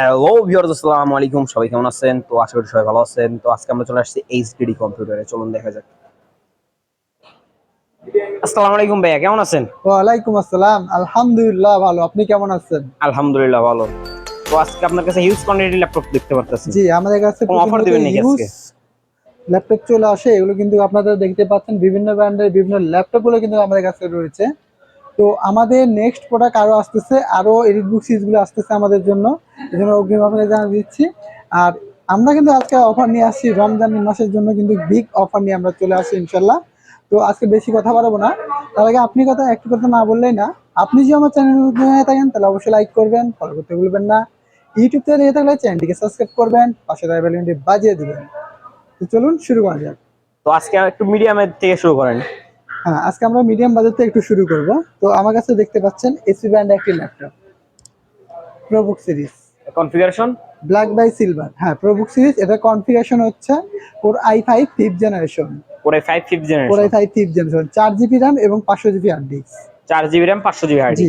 Hello viewers আসসালামু আলাইকুম। সবাই কেমন আছেন? তো আশা করি সবাই ভালো আছেন। তো আজকে আমরা চলে আসছি এইচডিডি কম্পিউটারে চলুন দেখা যাক। আসসালামু আলাইকুম ভাইয়া কেমন আছেন? ওয়ালাইকুম আসসালাম। আলহামদুলিল্লাহ ভালো। আপনি কেমন আছেন? আলহামদুলিল্লাহ ভালো। তো আজকে আপনার কাছে হিউজ কোয়ান্টিটি ল্যাপটপ দেখতে পারতেছি। জি আমাদের কাছে কোনো offer দিবেন নাকি আজকে? ল্যাপটপ চলে আসে। এগুলো কিন্তু আপনারা দেখতে পাচ্ছেন। বিভিন্ন ব্র্যান্ডের বিভিন্ন ল্যাপটপগুলো কিন্তু আমাদের কাছে রয়েছে। তো আমাদের নেক্সট প্রোডাক্ট আরও আসতেছে। আরও এডিট বুক সিরিজগুলো আসতেছে আমাদের জন্য। এই জন্য অগ্রিম আপনাকে জানিয়ে দিচ্ছি। আর আমরা কিন্তু আজকে অফার নিয়ে আসছি রমজান মাসের জন্য কিন্তু বিগ অফার নিয়ে আমরা চলে আসছি ইনশাল্লাহ তো আজকে বেশি কথা বাড়াবো না। তার আগে আপনি কথা একটু কথা না বললেই না আপনি যদি আমার চ্যানেল হয়ে থাকেন তাহলে অবশ্যই লাইক করবেন ফলো করতে ভুলবেন না। ইউটিউব থেকে দেখে থাকলে চ্যানেলটিকে সাবস্ক্রাইব করবেন পাশে থাকা বেলুনটি বাজিয়ে দেবেন। তো চলুন শুরু করা যাক। তো আজকে একটু মিডিয়ামের থেকে শুরু করেন। হ্যাঁ আজকে আমরা মিডিয়াম বাজেট থেকে একটু শুরু করব। তো আমার কাছে দেখতে পাচ্ছেন এসি ব্র্যান্ড একটি laptop ProBook series configuration? Black by silver হ্যাঁ প্রোবুক সিরিজ এটা কনফিগারেশন হচ্ছে core i five fifth generation পুরো five fifth core i generation five fifth generation চার জিবি র্যাম এবং পাঁচশো জিবি হার্ড ডিস্ক চার জিবি র্যাম পাঁচশো জিবি হার্ড জি।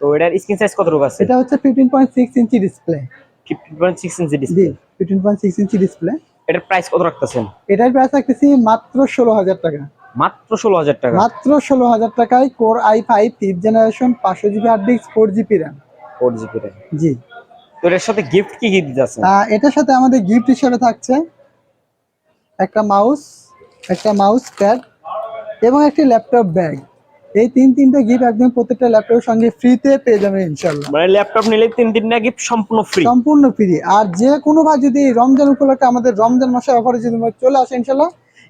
তো এটার স্ক্রিন সাইজ কতটুকু আছে? এটা হচ্ছে fifteen point six inch display fifteen point six inch display fifteen point six inch display এটার প্রাইস কত রাখতেছেন? এটার প্রাইস রাখতেছি মাত্র ষোলো হাজার টাকা। মাত্র ষোলো হাজার টাকা। মাত্র ষোলো হাজার টাকায় core i five fifth generation পাঁচশো GB hard disk four GB RAM four GB RAM জি। তো এটার সাথে গিফট কি কি দিতে আছে? এটার সাথে আমাদের গিফট হিসেবে থাকছে একটা মাউস একটা মাউস প্যাড এবং একটি ল্যাপটপ ব্যাগ এই তিন তিনটে গিফট একদম প্রত্যেকটা ল্যাপটপের সঙ্গে ফ্রিতে পেয়ে যাবেন ইনশাল্লাহ মানে ল্যাপটপ নিলে তিন তিনটা গিফট সম্পূর্ণ ফ্রি সম্পূর্ণ ফ্রি আর যে কোনো ভাই যদি রমজান উপলক্ষে আমাদের রমজান মাসের অফারে যদি চলে আসে ইনশাল্লাহ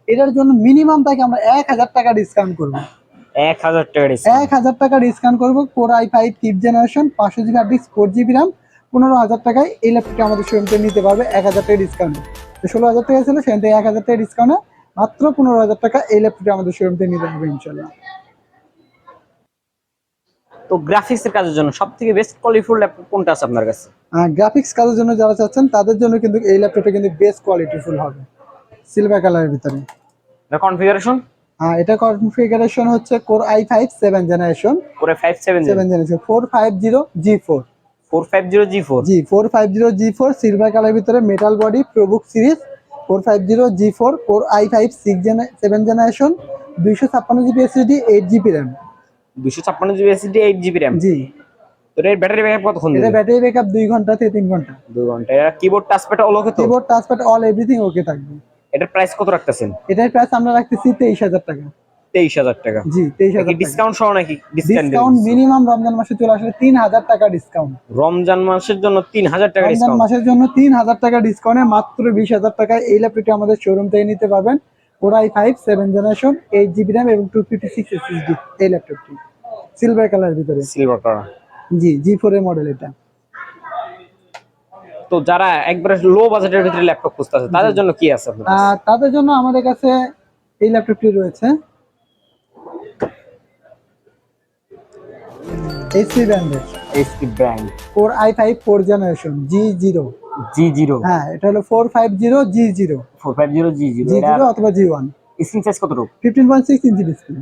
এটার জন্য মিনিমাম তাকে আমরা এক হাজার টাকা ডিসকাউন্ট করব। এক হাজার টাকা ডিসকাউন্ট এক হাজার টাকা ডিসকাউন্ট করব core i five fifth generation পাঁচশো GB hard disk four GB RAM পনেরো হাজার টাকায় এই ল্যাপটপটা আমাদের শোরুম থেকে নিতে পারবে এক হাজার টাকা ডিসকাউন্টে তো ষোলো হাজার টাকা ছিল সেখান থেকে এক হাজার টাকা ডিসকাউন্টে মাত্র পনেরো হাজার টাকা এই ল্যাপটপটা আমাদের শোরুম থেকে নিতে পারবে ইনশাল্লাহ তো গ্রাফিক্স এর কাজের জন্য সবথেকে বেস্ট কোয়ালিটিফুল ল্যাপটপ কোনটা আছে আপনার কাছে? গ্রাফিক্স কাজের জন্য যারা চাচ্ছেন তাদের জন্য কিন্তু এই ল্যাপটপটা কিন্তু বেস্ট কোয়ালিটিফুল হবে। সিলভার কালারের ভিতরে। এটা কনফিগারেশন হ্যাঁ এটা কনফিগারেশন হচ্ছে core i five seven generation করে five seven seven generation four five zero G four. Four five zero G four G four five zero G four silver colour ভিতরে metal body ProBook series four five zero G. Generation তো এর battery backup কতক্ষণ দেবে? Battery backup দুই ঘণ্টা থেকে তিন ঘণ্টা। দুই ঘণ্টা। এর কিবোর্ড টাচপ্যাড অলোকে তো? Keyboard touchpad all everything okay থাকবে। এটার প্রাইস কত রাখতেছেন? এটার প্রাইস আমরা রাখতেছি তেইশ হাজার টাকা। তেইশ হাজার টাকা। জি তেইশ হাজার ডিসকাউন্ট সহ নাকি? ডিসকাউন্ট ডিসকাউন্ট মিনিমাম রমজান মাসে চলে আসলে তিন হাজার টাকা ডিসকাউন্ট রমজান মাসের জন্য তিন হাজার টাকা রমজান মাসের জন্য তিন হাজার টাকা ডিসকাউন্টে মাত্র বিশ হাজার টাকায় এই ল্যাপটপটি আমাদের শোরুম থেকে নিতে পারবেন। ওরাই five seven generation eight GB RAM এবং টু ফিফটি সিক্স এসএসডি এই ল্যাপটপটি সিলভার কালার ভিতরে। Silver colour G G four এর মডেল এটা। তো যারা একবারে লো বাজেটের ভিতরে ল্যাপটপ খুঁজতেছে তাদের জন্য কি আছে? আর তাদের জন্য আমাদের কাছে এই ল্যাপটপটি রয়েছে। এইচপি ব্র্যান্ডের HP brand four i five four generation G zero G zero হ্যাঁ এটা হলো four five zero G zero four five zero G zero G zero অথবা জি ওয়ান স্ক্রিন সাইজ কতটুকু? Fifteen point six inch display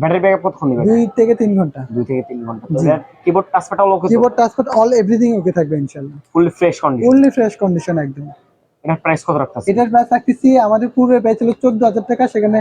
battery backup কতক্ষণ দিবে দুই থেকে তিন ঘণ্টা। দুই থেকে তিন ঘণ্টা। জি। Keyboard touchpad all okay keyboard touchpad all everything okay থাকবে ইনশাআল্লাহ fully fresh condition fully fresh condition একদম। এটার প্রাইস কত রাখতেছে এটার প্রাইস রাখতেছি আমাদের পূর্বে প্রাইস ছিল চোদ্দ হাজার টাকা সেখানে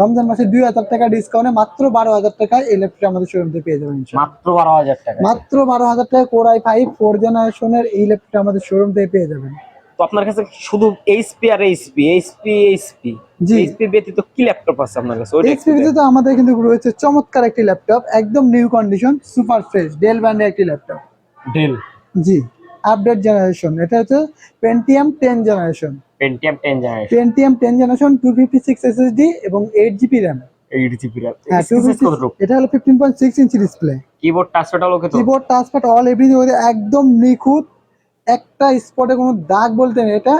রমজান মাসে দুই হাজার টাকা ডিসকাউন্টে মাত্র বারো হাজার টাকায় এই ল্যাপটপটা আমাদের শোরুম থেকে পেয়ে যাবেন মাত্র বারো হাজার টাকা। মাত্র বারো হাজার টাকা কোরাই ফাইভ ফোর জেনারেশনের এই ল্যাপটপটা আমাদের শোরুম থেকে পেয়ে যাবেন। তো আপনার কাছে শুধু এইচপি আর এইচপি এইচপি এইচপি জি। এইচপি ব্যতীত কি ল্যাপটপ আছে আপনার কাছে? ওইটা এক্সপি তো আমাদের কিন্তু রয়েছে চমৎকার একটি ল্যাপটপ একদম new condition super fresh Dell ব্র্যান্ডের একটি laptop Dell G. Update generation এটা হচ্ছে Pentium ten generation Pentium ten generation Pentium ten generation two fifty six SSD এবং eight GB RAM eight GB RAM এটা হলো fifteen point six inch display keyboard touchpad তো? Keyboard touchpad all everything একদম নিখুঁত। একটা স্পটে কোনো দাগ বলতে নেই এটা।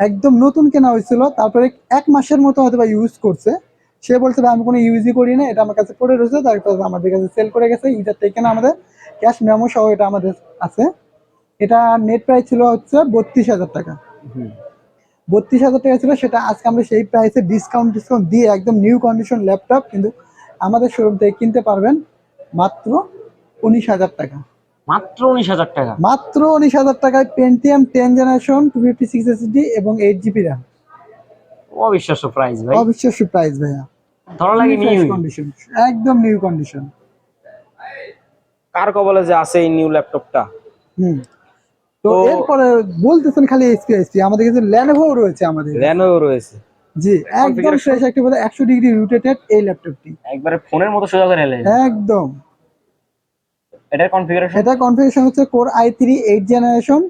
একদম নতুন কেনা হয়েছিল তারপরে এক মাসের মতো হয়তো বা ইউজ করছে। সে বলছে আমি কোনো ইউজই করি না এটা আমার কাছে পড়ে রয়েছে তারপর আমাদের কাছে সেল করে গেছে এটা থেকে না আমাদের ক্যাশ মেমো সহ এটা আমাদের আছে। এটা নেট প্রাইস ছিল হচ্ছে বত্রিশ হাজার টাকা। হুম। বত্রিশ হাজার টাকা ছিল সেটা আজকে আমরা সেই প্রাইসে ডিসকাউন্ট ডিসকাউন্ট দিয়ে একদম নিউ কন্ডিশন ল্যাপটপ কিন্তু আমাদের শোরুম থেকে কিনতে পারবেন মাত্র উনিশ হাজার টাকা। মাত্র উনিশ হাজার টাকা? মাত্র উনিশ হাজার টাকায় Pentium ten generation two fifty six SSD এবং এইট জিবি র্যাম অবিশ্বাস্য প্রাইস ভাই। অবিশ্বাস্য প্রাইস ভাইয়া। ধরা লাগে নিউ কন্ডিশন একদম নিউ কন্ডিশন কার কবলে যে আছে এই নিউ ল্যাপটপটা হুম। তো এরপরে বলতেছেন খালি এইচপি এইচপি আমাদের কাছে ল্যানোভো রয়েছে আমাদের। র্যানো রয়েছে। জি একদম Configuration- ফ্রেশ একটি বলে একশো ডিগ্রি রোটেটেড এই ল্যাপটপটি একবারে ফোনের মতো সোজা করে এলেন একদম। এটার কনফিগারেশন এটা কনফিগারেশন হচ্ছে core i three eight generation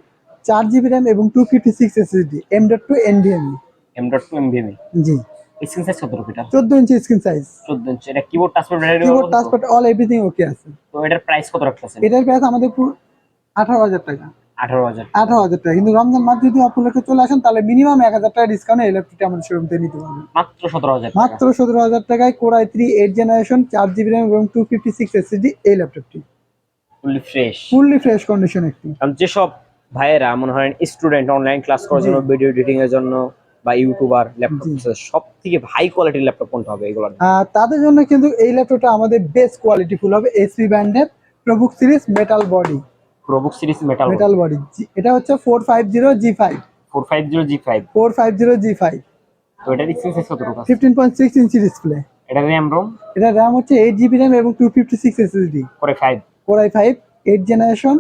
চার জিবি র্যাম এবং two fifty six SSD M dot two NVMe M dot two এমবিএমই জি। স্ক্রিন সাইজ কত রুপিটা চোদ্দ ইঞ্চি স্ক্রিন সাইজ চোদ্দ ইঞ্চি এটা keyboard touchpad keyboard touchpad all everything okay আছে। তো এটার প্রাইস কত রাখতেছেন? এটার প্রাইস আমাদের পুরো আঠারো হাজার টাকা। আঠারো হাজার আঠারো হাজার টাকা। কিন্তু রমজান মাস যদি উপলক্ষে চলে আসেন তাহলে মিনিমাম এক হাজার টাকা ডিসকাউন্ট এই ল্যাপটপটি আমাদের শোরুম থেকে নিতে পারবেন। মাত্র সতেরো হাজার মাত্র সতেরো হাজার টাকায় core i three eight generation চার জিবি র্যাম এবং টু ফিফটি সিক্স এসএসডি এই ল্যাপটপটি fully fresh fully fresh condition একটি। যেসব ভাইয়েরা মনে হয় স্টুডেন্ট অনলাইন ক্লাস করার জন্য ভিডিও এডিটিং এর জন্য বা ইউটিউবার ল্যাপটপ সব থেকে হাই কোয়ালিটির ল্যাপটপ কোনটা হবে এগুলোর? আহ, তাদের জন্য কিন্তু এই ল্যাপটপটা আমাদের বেস্ট কোয়ালিটি ফুল হবে এসপি ব্র্যান্ডের ProBook series metal body ProBook series metal metal body এটা হচ্ছে four five zero G five four five zero G five four five zero G five তো এটার স্ক্রিন সাইজ কত পয়েন্ট সিক্স ইঞ্চি ডিসপ্লে এটা RAM ROM এটা RAM হচ্ছে eight GB RAM এবং two fifty six SSD করে five core i five eight generation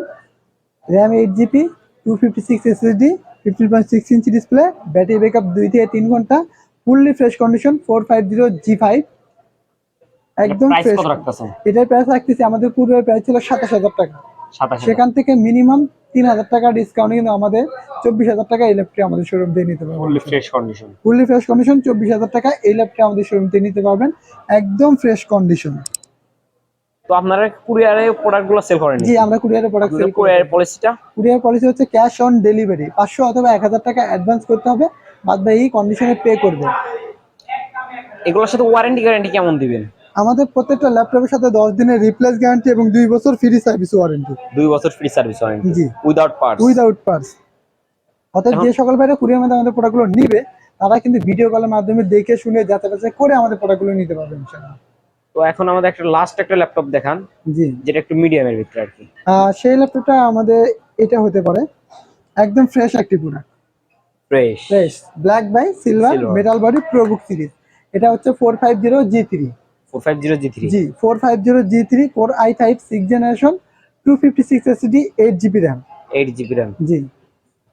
RAM eight GB two fifty six SSD fifteen point six inch display battery backup দুই থেকে তিন ঘণ্টা। Fully fresh condition four five zero G five একদম price fresh কত রাখতেছেন এটার price রাখতেছি আমাদের পূর্বের প্রাইস ছিল সাতাশ হাজার টাকা। সাতাশ সেখান থেকে মিনিমাম তিন হাজার টাকা ডিসকাউন্ট কিন্তু আমাদের চব্বিশ হাজার টাকা এই ল্যাপটপ আমাদের শোরুম থেকে নিতে পারবেন। Fully fresh condition fully fresh condition চব্বিশ হাজার টাকা এই ল্যাপটপ আমাদের শোরুম থেকে নিতে পারবেন। একদম ফ্রেশ কন্ডিশন তো আপনারা কুরিয়ারে প্রোডাক্টগুলো সেল করেন জি আমরা কুরিয়ারের প্রোডাক্ট সেল করি কুরিয়ার পলিসিটা কুরিয়ার পলিসি হচ্ছে ক্যাশ অন ডেলিভারি পাঁচশো অথবা এক হাজার টাকা অ্যাডভান্স করতে হবে বাদ বাকি কন্ডিশনে পে করবে এগুলোর সাথে ওয়ারেন্টি গ্যারান্টি কেমন দিবেন? আমাদের প্রত্যেকটা ল্যাপটপের সাথে দশ দিনের রিপ্লেস গ্যারান্টি এবং দুই বছর ফ্রি সার্ভিস ওয়ারেন্টি দুই বছর ফ্রি সার্ভিস ওয়ারেন্টি জি। উইদাউট পার্টস উইদাউট পার্স অর্থাৎ যে সকল ভাইরা কুরিয়ার মাধ্যমে আমাদের প্রোডাক্টগুলো নিবে তারা কিন্তু ভিডিও কলের মাধ্যমে দেখে শুনে যাচাই বাছাই করে আমাদের প্রোডাক্টগুলো নিতে পারবে ইনশাআল্লাহ। তো এখন আমাদের একটা লাস্ট একটা ল্যাপটপ দেখান জি। যেটা একটু মিডিয়ামের ভিতরে আর কি। সেই ল্যাপটপটা আমাদের এটা হতে পারে। একদম ফ্রেশ একটি product fresh fresh black by silver. Metal body ProBook series এটা হচ্ছে four five zero G three four five zero G three G four five zero G three four i five six generation two fifty six SD eight GB RAM eight GB RAM জি।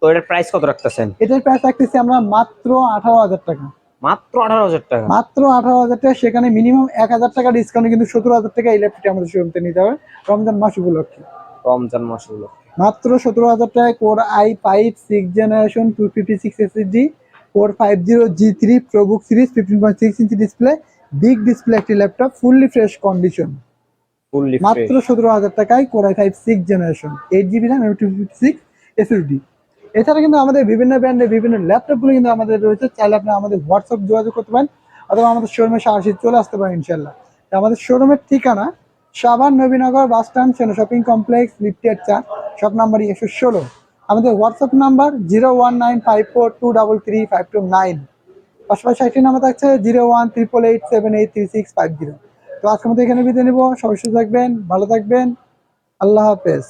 তো এটার price কত রাখতেছেন? এটার price রাখতেছি আমরা মাত্র আঠারো হাজার টাকা। মাত্র আঠারো হাজার টাকা? মাত্র আঠারো হাজার টাকা সেখানে মিনিমাম এক হাজার টাকা ডিসকাউন্ট কিন্তু সতেরো হাজার টাকা এই ল্যাপটপটি আমাদের শোরুম থেকে নিতে হবে। রমজান মাস উপলক্ষে। রমজান মাসগুলো মাত্র সতেরো হাজার টাকায় core i five six generation two fifty six SSD four five zero G three ProBook series fifteen point six inch display big display একটি ল্যাপটপ ফুললি ফ্রেশ কন্ডিশন মাত্র সতেরো হাজার টাকায় core i five six generation eight GB RAM two fifty six SSD এছাড়া কিন্তু আমাদের বিভিন্ন ব্র্যান্ডের বিভিন্ন ল্যাপটপগুলো কিন্তু আমাদের রয়েছে চাইলে আপনি আমাদের হোয়াটসঅ্যাপ যোগাযোগ করতে পারেন অথবা আমাদের শোরুমে সরাসরি চলে আসতে পারেন ইনশাল্লাহ আমাদের শোরুমের ঠিকানা সাবান Nabinagar bus stand Sena shopping complex লিফটের চার শপ নাম্বার একশো ষোলো। আমাদের WhatsApp number zero one nine five four two double three five two nine. পাশাপাশি একটি নাম্বার থাকছে zero one triple eight seven eight three six five zero তো আজকের মতো এখানে বিদায় নিব। সবাই সুস্থ থাকবেন, ভালো থাকবেন। আল্লাহ হাফেজ।